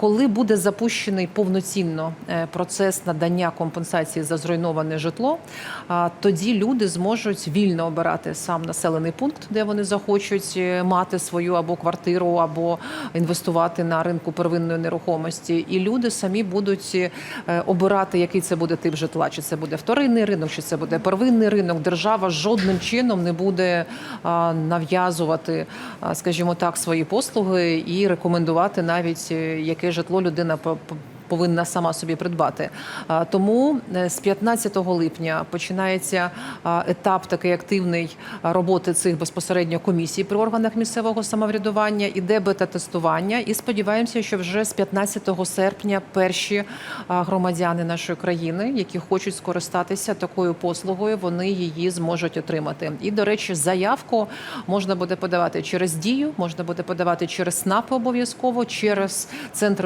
Коли буде запущений повноцінно е, процес надання компенсації за зруйноване житло, тоді люди зможуть вільно обирати сам населений пункт, де вони захочуть е, мати свою або квартиру, або інвестувати на ринку первинної нерухомості. І люди самі будуть е, обирати, який це буде тип житла, чи це буде вторинний ринок, чи це буде первинний ринок. Держава жодним чином не буде нав'язувати, скажімо так, свої послуги і рекомендувати навіть е, яке житло людина повинна сама собі придбати. Тому е, з 15 липня починається етап такий активний роботи цих безпосередньо комісій при органах місцевого самоврядування, іде бета-тестування. І сподіваємося, що вже з 15 серпня перші громадяни нашої країни, які хочуть скористатися такою послугою, вони її зможуть отримати. І до речі, заявку можна буде подавати через дію, можна буде подавати через СНАП обов'язково, через центри